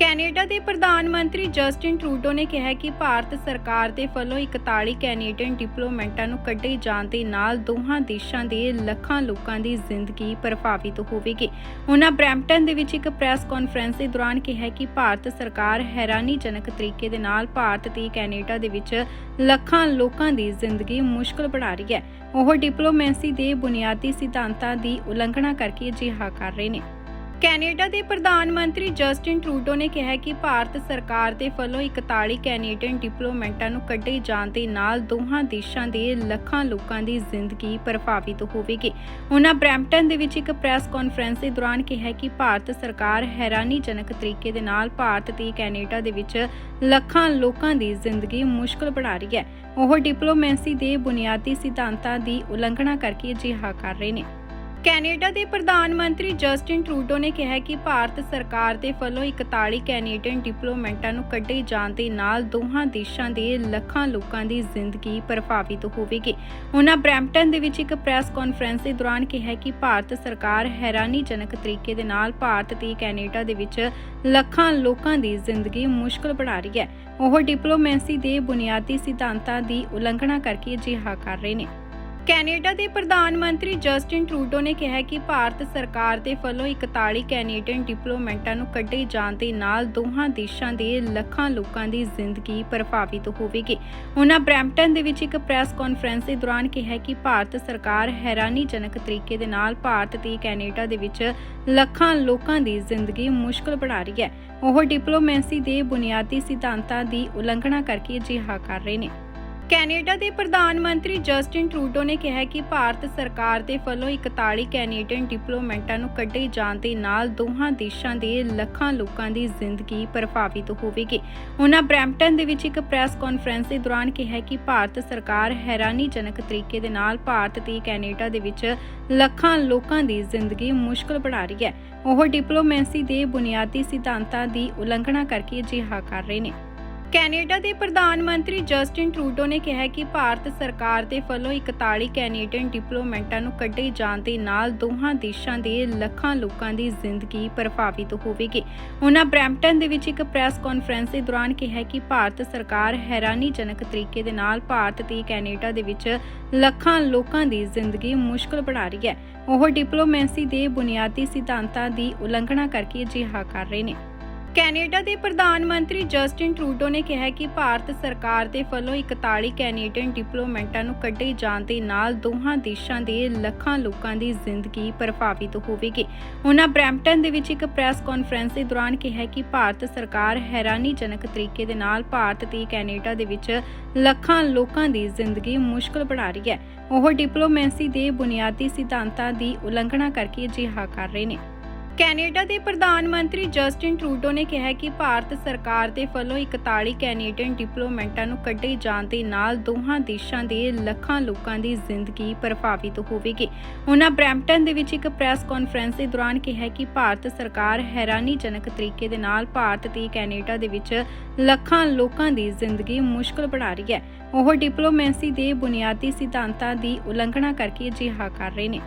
Canada ਦੇ ਪ੍ਰਧਾਨ ਮੰਤਰੀ ਜਸਟਿਨ ਟਰੂਡੋ ਨੇ ਕਿਹਾ ਕਿ ਭਾਰਤ ਸਰਕਾਰ ਦੇ ਵੱਲੋਂ 41 ਕੈਨੇਡੀਅਨ ਡਿਪਲੋਮੈਂਟਾਂ ਨੂੰ ਕੱਢੇ ਜਾਣ ਦੇ ਨਾਲ ਦੋਹਾਂ ਦੇਸ਼ਾਂ ਦੇ ਲੱਖਾਂ ਲੋਕਾਂ ਦੀ ਜ਼ਿੰਦਗੀ ਪ੍ਰਭਾਵਿਤ ਹੋਵੇਗੀ। ਉਹਨਾਂ ਬਰੈਂਪਟਨ ਦੇ ਵਿੱਚ ਇੱਕ ਪ੍ਰੈਸ ਕਾਨਫਰੰਸ ਦੇ ਦੌਰਾਨ ਕਿਹਾ ਕਿ ਭਾਰਤ ਸਰਕਾਰ ਹੈਰਾਨੀਜਨਕ ਤਰੀਕੇ ਦੇ ਨਾਲ ਭਾਰਤ ਤੇ ਕੈਨੇਡਾ ਦੇ ਵਿੱਚ ਲੱਖਾਂ ਲੋਕਾਂ ਦੀ ਜ਼ਿੰਦਗੀ ਮੁਸ਼ਕਲ ਬਣਾ ਰਹੀ ਹੈ। ਉਹ ਡਿਪਲੋਮੈਸੀ ਦੇ ਬੁਨਿਆਦੀ ਸਿਧਾਂਤਾਂ ਦੀ ਉਲੰਘਣਾ ਕਰਕੇ ਅਜਿਹਾ ਕਰ ਰਹੇ ਨੇ। ਕੈਨੇਡਾ ਦੇ ਪ੍ਰਧਾਨ ਮੰਤਰੀ ਜਸਟਿਨ ਟਰੂਡੋ ਨੇ ਕਿਹਾ ਕਿ ਭਾਰਤ ਸਰਕਾਰ ਦੇ ਵੱਲੋਂ 41 ਕੈਨੇਡੀਅਨ ਡਿਪਲੋਮੈਟਾਂ ਨੂੰ ਕੱਢੇ ਜਾਣ ਦੇ ਨਾਲ ਦੋਹਾਂ ਦੇਸ਼ਾਂ ਦੇ ਲੱਖਾਂ ਲੋਕਾਂ ਦੀ ਜ਼ਿੰਦਗੀ ਪ੍ਰਭਾਵਿਤ ਹੋਵੇਗੀ। ਉਹਨਾਂ ਬਰੈਂਪਟਨ ਦੇ ਵਿੱਚ ਇੱਕ ਪ੍ਰੈਸ ਕਾਨਫਰੰਸ ਦੇ ਦੌਰਾਨ ਕਿਹਾ ਕਿ ਭਾਰਤ ਸਰਕਾਰ ਹੈਰਾਨੀਜਨਕ ਤਰੀਕੇ ਦੇ ਨਾਲ ਭਾਰਤ ਤੇ ਕੈਨੇਡਾ ਦੇ ਵਿੱਚ ਲੱਖਾਂ ਲੋਕਾਂ ਦੀ ਜ਼ਿੰਦਗੀ ਮੁਸ਼ਕਲ ਬਣਾ ਰਹੀ ਹੈ। ਉਹ ਡਿਪਲੋਮੈਸੀ ਦੇ ਬੁਨਿਆਦੀ ਸਿਧਾਂਤਾਂ ਦੀ ਉਲੰਘਣਾ ਕਰਕੇ ਅਜਿਹਾ ਕਰ ਰਹੇ ਨੇ। ਕੈਨੇਡਾ ਦੇ ਪ੍ਰਧਾਨ ਮੰਤਰੀ ਜਸਟਿਨ ਟਰੂਡੋ ਨੇ ਕਿਹਾ ਕਿ ਭਾਰਤ ਸਰਕਾਰ ਦੇ ਵੱਲੋਂ 41 ਕੈਨੇਡੀਅਨ ਡਿਪਲੋਮੈਟਾਂ ਨੂੰ ਕੱਢੇ ਜਾਣ ਦੇ ਨਾਲ ਦੋਹਾਂ ਦੇਸ਼ਾਂ ਦੇ ਲੱਖਾਂ ਲੋਕਾਂ ਦੀ ਜ਼ਿੰਦਗੀ ਪ੍ਰਭਾਵਿਤ ਹੋਵੇਗੀ। ਉਹਨਾਂ ਬਰੈਂਪਟਨ ਦੇ ਵਿੱਚ ਇੱਕ ਪ੍ਰੈਸ ਕਾਨਫਰੰਸ ਦੇ ਦੌਰਾਨ ਕਿਹਾ ਕਿ ਭਾਰਤ ਸਰਕਾਰ ਹੈਰਾਨੀਜਨਕ ਤਰੀਕੇ ਦੇ ਨਾਲ ਭਾਰਤ ਤੇ ਕੈਨੇਡਾ ਦੇ ਵਿੱਚ ਲੱਖਾਂ ਲੋਕਾਂ ਦੀ ਜ਼ਿੰਦਗੀ ਮੁਸ਼ਕਲ ਬਣਾ ਰਹੀ ਹੈ। ਉਹ ਡਿਪਲੋਮੈਸੀ ਦੇ ਬੁਨਿਆਦੀ ਸਿਧਾਂਤਾਂ ਦੀ ਉਲੰਘਣਾ ਕਰਕੇ ਅਜਿਹਾ ਕਰ ਰਹੇ ਨੇ। ਕੈਨੇਡਾ ਦੇ ਪ੍ਰਧਾਨ ਮੰਤਰੀ ਜਸਟਿਨ ਟਰੂਡੋ ਨੇ ਕਿਹਾ ਕਿ ਭਾਰਤ ਸਰਕਾਰ ਦੇ ਵੱਲੋਂ 41 ਕੈਨੇਡੀਅਨ ਡਿਪਲੋਮੈਂਟਾਂ ਨੂੰ ਕੱਢੇ ਜਾਣ ਦੇ ਨਾਲ ਦੋਹਾਂ ਦੇਸ਼ਾਂ ਦੇ ਲੱਖਾਂ ਲੋਕਾਂ ਦੀ ਜ਼ਿੰਦਗੀ ਪ੍ਰਭਾਵਿਤ ਹੋਵੇਗੀ। ਉਹਨਾਂ ਬਰੈਂਪਟਨ ਦੇ ਵਿੱਚ ਇੱਕ ਪ੍ਰੈਸ ਕਾਨਫਰੰਸ ਦੇ ਦੌਰਾਨ ਕਿਹਾ ਕਿ ਭਾਰਤ ਸਰਕਾਰ ਹੈਰਾਨੀਜਨਕ ਤਰੀਕੇ ਦੇ ਨਾਲ ਭਾਰਤ ਤੇ ਕੈਨੇਡਾ ਦੇ ਵਿੱਚ ਲੱਖਾਂ ਲੋਕਾਂ ਦੀ ਜ਼ਿੰਦਗੀ ਮੁਸ਼ਕਲ ਬਣਾ ਰਹੀ ਹੈ। ਉਹ ਡਿਪਲੋਮੈਸੀ ਦੇ ਬੁਨਿਆਦੀ ਸਿਧਾਂਤਾਂ ਦੀ ਉਲੰਘਣਾ ਕਰਕੇ ਅਜਿਹਾ ਕਰ ਰਹੇ ਨੇ। ਕੈਨੇਡਾ ਦੇ ਪ੍ਰਧਾਨ ਮੰਤਰੀ ਜਸਟਿਨ ਟਰੂਡੋ ਨੇ ਕਿਹਾ ਕਿ ਭਾਰਤ ਸਰਕਾਰ ਦੇ ਵੱਲੋਂ 41 ਕੈਨੇਡੀਅਨ ਡਿਪਲੋਮੈਂਟਾਂ ਨੂੰ ਕੱਢੇ ਜਾਣ ਦੇ ਨਾਲ ਦੋਹਾਂ ਦੇਸ਼ਾਂ ਦੇ ਲੱਖਾਂ ਲੋਕਾਂ ਦੀ ਜ਼ਿੰਦਗੀ ਪ੍ਰਭਾਵਿਤ ਹੋਵੇਗੀ। ਉਹਨਾਂ ਬਰੈਂਪਟਨ ਦੇ ਵਿੱਚ ਇੱਕ ਪ੍ਰੈਸ ਕਾਨਫਰੰਸ ਦੇ ਦੌਰਾਨ ਕਿਹਾ ਕਿ ਭਾਰਤ ਸਰਕਾਰ ਹੈਰਾਨੀਜਨਕ ਤਰੀਕੇ ਦੇ ਨਾਲ ਭਾਰਤ ਤੇ ਕੈਨੇਡਾ ਦੇ ਵਿੱਚ ਲੱਖਾਂ ਲੋਕਾਂ ਦੀ ਜ਼ਿੰਦਗੀ ਮੁਸ਼ਕਲ ਬਣਾ ਰਹੀ ਹੈ। ਉਹ ਡਿਪਲੋਮੈਸੀ ਦੇ ਬੁਨਿਆਦੀ ਸਿਧਾਂਤਾਂ ਦੀ ਉਲੰਘਣਾ ਕਰਕੇ ਅਜਿਹਾ ਕਰ ਰਹੇ ਨੇ। ਕੈਨੇਡਾ ਦੇ ਪ੍ਰਧਾਨ ਮੰਤਰੀ ਜਸਟਿਨ ਟਰੂਡੋ ਨੇ ਕਿਹਾ ਕਿ ਭਾਰਤ ਸਰਕਾਰ ਦੇ ਵੱਲੋਂ 41 ਕੈਨੇਡੀਅਨ ਡਿਪਲੋਮੈਟਾਂ ਨੂੰ ਕੱਢੇ ਜਾਣ ਦੇ ਨਾਲ ਦੋਹਾਂ ਦੇਸ਼ਾਂ ਦੇ ਲੱਖਾਂ ਲੋਕਾਂ ਦੀ ਜ਼ਿੰਦਗੀ ਪ੍ਰਭਾਵਿਤ ਹੋਵੇਗੀ। ਉਹਨਾਂ ਬਰੈਂਪਟਨ ਦੇ ਵਿੱਚ ਇੱਕ ਪ੍ਰੈਸ ਕਾਨਫਰੰਸ ਦੇ ਦੌਰਾਨ ਕਿਹਾ ਕਿ ਭਾਰਤ ਸਰਕਾਰ ਹੈਰਾਨੀਜਨਕ ਤਰੀਕੇ ਦੇ ਨਾਲ ਭਾਰਤ ਤੇ ਕੈਨੇਡਾ ਦੇ ਵਿੱਚ ਲੱਖਾਂ ਲੋਕਾਂ ਦੀ ਜ਼ਿੰਦਗੀ ਮੁਸ਼ਕਲ ਬਣਾ ਰਹੀ ਹੈ। ਉਹ ਡਿਪਲੋਮੈਸੀ ਦੇ ਬੁਨਿਆਦੀ ਸਿਧਾਂਤਾਂ ਦੀ ਉਲੰਘਣਾ ਕਰਕੇ ਅਜਿਹਾ ਕਰ ਰਹੇ ਨੇ। ਕੈਨੇਡਾ ਦੇ ਪ੍ਰਧਾਨ ਮੰਤਰੀ ਜਸਟਿਨ ਟਰੂਡੋ ਨੇ ਕਿਹਾ ਕਿ ਭਾਰਤ ਸਰਕਾਰ ਦੇ ਵੱਲੋਂ 41 ਕੈਨੇਡੀਅਨ ਡਿਪਲੋਮੈਂਟਾਂ ਨੂੰ ਕੱਢੇ ਜਾਣ ਦੇ ਨਾਲ ਦੋਹਾਂ ਦੇਸ਼ਾਂ ਦੇ ਲੱਖਾਂ ਲੋਕਾਂ ਦੀ ਜ਼ਿੰਦਗੀ ਪ੍ਰਭਾਵਿਤ ਹੋਵੇਗੀ। ਉਹਨਾਂ ਬਰੈਂਪਟਨ ਦੇ ਵਿੱਚ ਇੱਕ ਪ੍ਰੈਸ ਕਾਨਫਰੰਸ ਦੇ ਦੌਰਾਨ ਕਿਹਾ ਕਿ ਭਾਰਤ ਸਰਕਾਰ ਹੈਰਾਨੀਜਨਕ ਤਰੀਕੇ ਦੇ ਨਾਲ ਭਾਰਤ ਤੇ ਕੈਨੇਡਾ ਦੇ ਵਿੱਚ ਲੱਖਾਂ ਲੋਕਾਂ ਦੀ ਜ਼ਿੰਦਗੀ ਮੁਸ਼ਕਲ ਬਣਾ ਰਹੀ ਹੈ। ਉਹ ਡਿਪਲੋਮੈਸੀ ਦੇ ਬੁਨਿਆਦੀ ਸਿਧਾਂਤਾਂ ਦੀ ਉਲੰਘਣਾ ਕਰਕੇ ਅਜਿਹਾ ਕਰ ਰਹੇ ਨੇ। ਕੈਨੇਡਾ ਦੇ ਪ੍ਰਧਾਨ ਮੰਤਰੀ ਜਸਟਿਨ ਟਰੂਡੋ ਨੇ ਕਿਹਾ ਕਿ ਭਾਰਤ ਸਰਕਾਰ ਦੇ ਵੱਲੋਂ 41 ਕੈਨੇਡੀਅਨ ਡਿਪਲੋਮੈਟਾਂ ਨੂੰ ਕੱਢੇ ਜਾਣ ਦੇ ਨਾਲ ਦੋਹਾਂ ਦੇਸ਼ਾਂ ਦੇ ਲੱਖਾਂ ਲੋਕਾਂ ਦੀ ਜ਼ਿੰਦਗੀ ਪ੍ਰਭਾਵਿਤ ਹੋਵੇਗੀ। ਉਹਨਾਂ ਬਰੈਂਪਟਨ ਦੇ ਵਿੱਚ ਇੱਕ ਪ੍ਰੈਸ ਕਾਨਫਰੰਸ ਦੇ ਦੌਰਾਨ ਕਿਹਾ ਕਿ ਭਾਰਤ ਸਰਕਾਰ ਹੈਰਾਨੀਜਨਕ ਤਰੀਕੇ ਦੇ ਨਾਲ ਭਾਰਤ ਤੇ ਕੈਨੇਡਾ ਦੇ ਵਿੱਚ ਲੱਖਾਂ ਲੋਕਾਂ ਦੀ ਜ਼ਿੰਦਗੀ ਮੁਸ਼ਕਲ ਬਣਾ ਰਹੀ ਹੈ। ਉਹ ਡਿਪਲੋਮੈਸੀ ਦੇ ਬੁਨਿਆਦੀ ਸਿਧਾਂਤਾਂ ਦੀ ਉਲੰਘਣਾ ਕਰਕੇ ਅਜਿਹਾ ਕਰ ਰਹੇ ਨੇ।